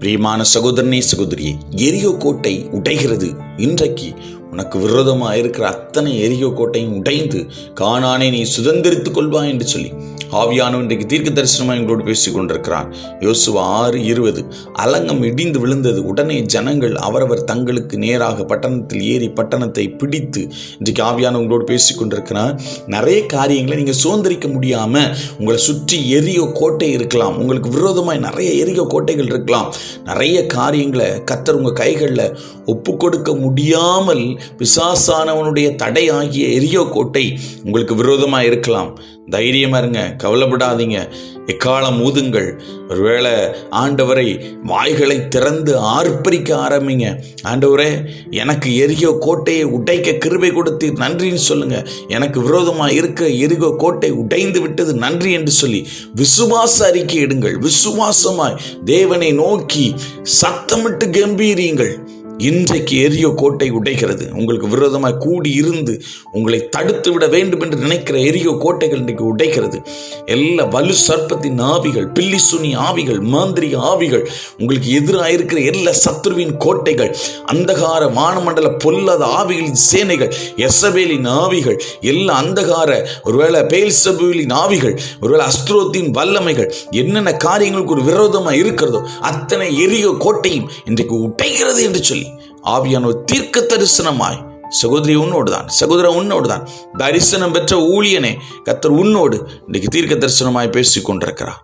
பிரியமான சகோதரனே சகோதரியே எரியோ கோட்டை உடைகிறது. இன்றைக்கு உனக்கு விரோதமாக இருக்கிற அத்தனை எரியோ கோட்டையும் உடைந்து காணானே நீ சுதந்திரித்துக் கொள்வாய் என்று சொல்லி ஆவியானவன் இன்றைக்கு தீர்க்க தரிசனமாக எங்களோடு பேசிக் கொண்டிருக்கிறான் யோசுவா ஆறு இருபது. அலங்கம் இடிந்து விழுந்தது. உடனே ஜனங்கள் அவரவர் தங்களுக்கு நேராக பட்டணத்தில் ஏறி பட்டணத்தை பிடித்து இன்றைக்கு ஆவியானவங்களோடு பேசிக் கொண்டிருக்கிறான் நிறைய காரியங்களை நீங்கள் சுதந்திரிக்க முடியாமல் உங்களை சுற்றி எரிய கோட்டை இருக்கலாம். உங்களுக்கு விரோதமாக நிறைய எரிய கோட்டைகள் இருக்கலாம். நிறைய காரியங்களை கத்தர் உங்கள் கைகளில் ஒப்பு கொடுக்க முடியாமல் பிசாசானவனுடைய தடை ஆகிய எரியோ கோட்டை உங்களுக்கு விரோதமாக இருக்கலாம். தைரியமாக இருங்க. கவலைப்படாதீங்க. எக்காலம் ஊதுங்கள். ஒருவேளை ஆண்டவரை வாய்களை திறந்து ஆர்ப்பரிக்க ஆரம்பிங்க. ஆண்டவரே எனக்கு எரியோ கோட்டையை உடைக்க கிருபை கொடுத்து நன்றின்னு சொல்லுங்க. எனக்கு விரோதமாக இருக்க எரிகோ கோட்டை உடைந்து விட்டது நன்றி என்று சொல்லி விசுவாச அறிக்கை இடுங்கள். விசுவாசமாய் தேவனை நோக்கி சத்தமிட்டு கம்பீரியுங்கள். இன்றைக்கு எரியோ கோட்டை உடைகிறது. உங்களுக்கு விரோதமாக கூடி இருந்து உங்களை தடுத்து விட வேண்டும் என்று நினைக்கிற எரியோ கோட்டைகள் இன்றைக்கு உடைகிறது. எல்லா வலு சர்ப்பத்தின் ஆவிகள் பில்லிசுனி ஆவிகள் மாந்திரிக ஆவிகள் உங்களுக்கு எதிராக இருக்கிற எல்லா சத்ருவின் கோட்டைகள் அந்தகார வானமண்டல பொல்லாத ஆவிகளின் சேனைகள் எசபேலின் ஆவிகள் எல்லா அந்தகார ஒருவேளை பேல்சபுவிலின் ஆவிகள் ஒருவேளை அஸ்த்ரோத்தின் வல்லமைகள் என்னென்ன காரியங்களுக்கு ஒரு விரோதமாக இருக்கிறதோ அத்தனை எரியோ கோட்டையும் இன்றைக்கு உடைகிறது என்று சொல்லி ஆவியானவர் தீர்க்க தரிசனமாய் சகோதரி உன்னோடு தான் சகோதர உன்னோடு தான் தரிசனம் பெற்ற ஊழியனே கத்தர் உன்னோடு இன்றைக்கு தீர்க்க தரிசனமாய் பேசிக் கொண்டிருக்கிறார்